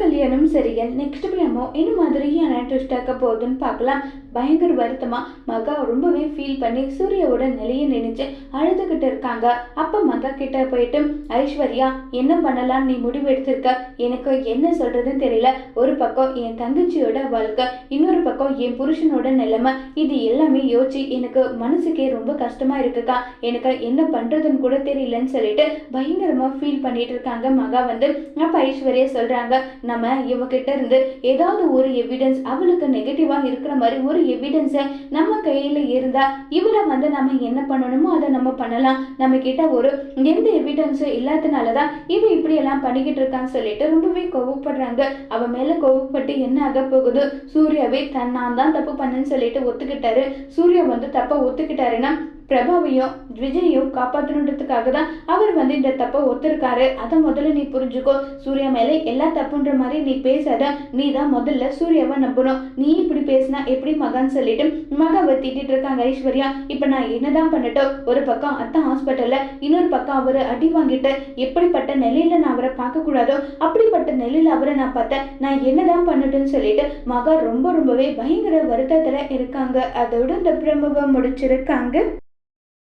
கல்யாணம் சரிகள் next promo என்ன மாதிரியான ட்விஸ்ட் ஆக்க போகுதுன்னு பார்க்கலாம். பயங்கர வருத்தமா மகா ரொம்பவே ஃபீல் பண்ணி சூர்யாவோட நிலையை நினைச்சு அழுதுகிட்டு இருக்காங்க. அப்ப மகா கிட்ட போயிட்டு ஐஸ்வர்யா என்ன பண்ணலாம் நீ முடிவு எடுத்திருக்க? எனக்கு என்ன சொல்றதுன்னு தெரியல. ஒரு பக்கம் என் தங்கச்சியோட வாழ்க்கை இன்னொரு பக்கம் என் புருஷனோட நிலைமை. இது எல்லாமே யோசிச்சு எனக்கு மனசுக்கே ரொம்ப கஷ்டமா இருக்குக்கா. எனக்கு என்ன பண்றதுன்னு கூட தெரியலன்னு சொல்லிட்டு பயங்கரமா ஃபீல் பண்ணிட்டு இருக்காங்க மகா வந்து. அப்ப ஐஸ்வர்யா சொல்றாங்க நம்ம இவகிட்ட இருந்து ஏதாவது ஒரு எவிடன்ஸ் அவளுக்கு நெகட்டிவாக இருக்கிற மாதிரி ஒரு எவிடன்ஸை நம்ம கையில் இருந்தால் இவளை வந்து நம்ம என்ன பண்ணணுமோ அதை நம்ம பண்ணலாம். நம்ம கிட்ட ஒரு எந்த எவிடன்ஸும் இல்லாதனாலதான் இவ இவன் இப்படியெல்லாம் பண்ணிக்கிட்டு இருக்கான்னு சொல்லிட்டு ரொம்பவே கோவப்படுறாங்க. அவன் மேலே கோவப்பட்டு என்ன ஆக போகுது? சூர்யாவே தன் நான் தான் தப்பு பண்ணேன்னு சொல்லிட்டு ஒத்துக்கிட்டாரு. சூர்யா வந்து தப்பை ஒத்துக்கிட்டாருன்னா பிரபாவையும் விஜயையும் காப்பாற்றணுன்றதுக்காக தான் அவர் வந்து இந்த தப்பை ஒத்துருக்காரு. அதை முதல்ல நீ புரிஞ்சுக்கோ. சூர்யா மேலே எல்லா தப்புன்ற மாதிரி நீ பேசாத. நீ தான் முதல்ல சூர்யாவை நம்பணும். நீ இப்படி பேசினா எப்படி மகான்னு சொல்லிட்டு மகாவை திட்டிட்டு இருக்காங்க ஐஸ்வர்யா. இப்போ நான் என்னதான் பண்ணட்டும்? ஒரு பக்கம் அத்தான் ஹாஸ்பிட்டலில் இன்னொரு பக்கம் அவர் அடி வாங்கிட்டு எப்படிப்பட்ட நிலையில நான் அவரை பார்க்கக்கூடாதோ அப்படிப்பட்ட நிலையில அவரை நான் பார்த்தேன். நான் என்னதான் பண்ணட்டும்னு சொல்லிட்டு மகா ரொம்ப ரொம்பவே பயங்கர வருத்தத்தில் இருக்காங்க. அதோட இந்த பிரமுகம் முடிச்சிருக்காங்க.